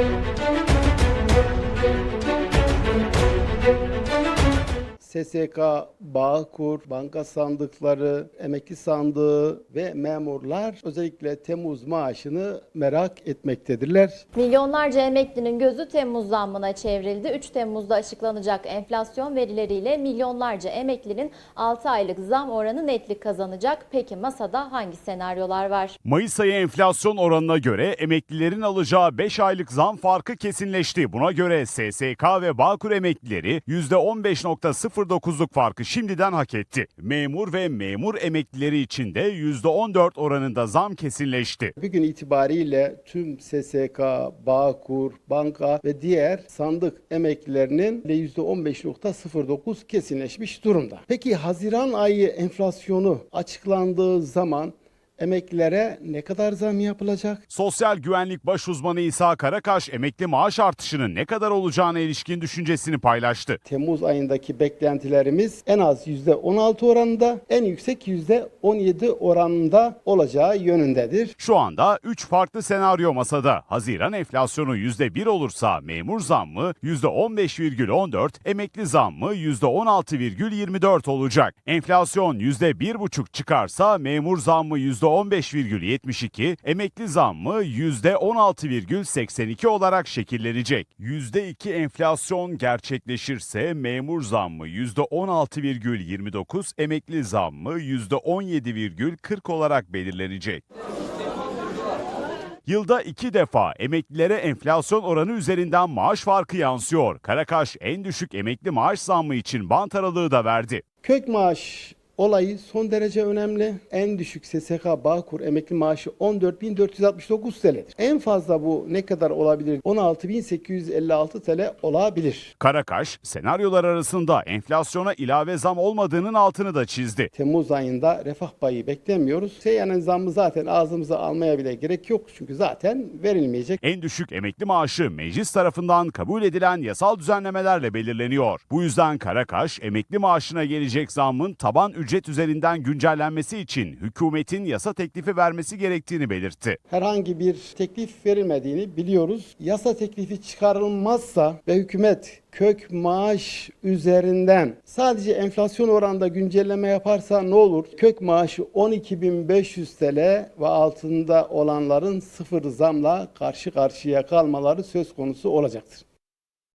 Thank you. SSK, Bağkur, banka sandıkları, emekli sandığı ve memurlar özellikle Temmuz maaşını merak etmektedirler. Milyonlarca emeklinin gözü Temmuz zammına çevrildi. 3 Temmuz'da açıklanacak enflasyon verileriyle milyonlarca emeklinin 6 aylık zam oranı netlik kazanacak. Peki masada hangi senaryolar var? Mayıs ayı enflasyon oranına göre emeklilerin alacağı 5 aylık zam farkı kesinleşti. Buna göre SSK ve Bağkur emeklileri %15.09'luk farkı şimdiden hak etti. Memur ve memur emeklileri için de %14 oranında zam kesinleşti. Bugün itibariyle tüm SSK, Bağkur, banka ve diğer sandık emeklilerinin %15.09 kesinleşmiş durumda. Peki Haziran ayı enflasyonu açıklandığı zaman emeklilere ne kadar zam yapılacak? Sosyal güvenlik baş uzmanı İsa Karakaş emekli maaş artışının ne kadar olacağına ilişkin düşüncesini paylaştı. Temmuz ayındaki beklentilerimiz en az %16 oranında, en yüksek %17 oranında olacağı yönündedir. Şu anda 3 farklı senaryo masada. Haziran enflasyonu %1 olursa memur zammı %15,14, emekli zammı %16,24 olacak. Enflasyon %1,5 çıkarsa memur zammı %15,72, emekli zammı %16,82 olarak şekillenecek. %2 enflasyon gerçekleşirse memur zammı %16,29, emekli zammı %17,40 olarak belirlenecek. Yılda iki defa emeklilere enflasyon oranı üzerinden maaş farkı yansıyor. Karakaş en düşük emekli maaş zammı için bant aralığı da verdi. Kök maaş olayı son derece önemli. En düşük SSK Bağkur emekli maaşı 14.469 TL'dir. En fazla bu ne kadar olabilir? 16.856 TL olabilir. Karakaş, senaryolar arasında enflasyona ilave zam olmadığının altını da çizdi. Temmuz ayında refah payı beklemiyoruz. Seyyanın zammı zaten ağzımıza almaya bile gerek yok. Çünkü zaten verilmeyecek. En düşük emekli maaşı meclis tarafından kabul edilen yasal düzenlemelerle belirleniyor. Bu yüzden Karakaş, emekli maaşına gelecek zammın taban ücret üzerinden güncellenmesi için hükümetin yasa teklifi vermesi gerektiğini belirtti. herhangi bir teklif verilmediğini biliyoruz. Yasa teklifi çıkarılmazsa ve hükümet kök maaş üzerinden sadece enflasyon oranında güncelleme yaparsa ne olur? Kök maaşı 12.500 TL ve altında olanların sıfır zamla karşı karşıya kalmaları söz konusu olacaktır.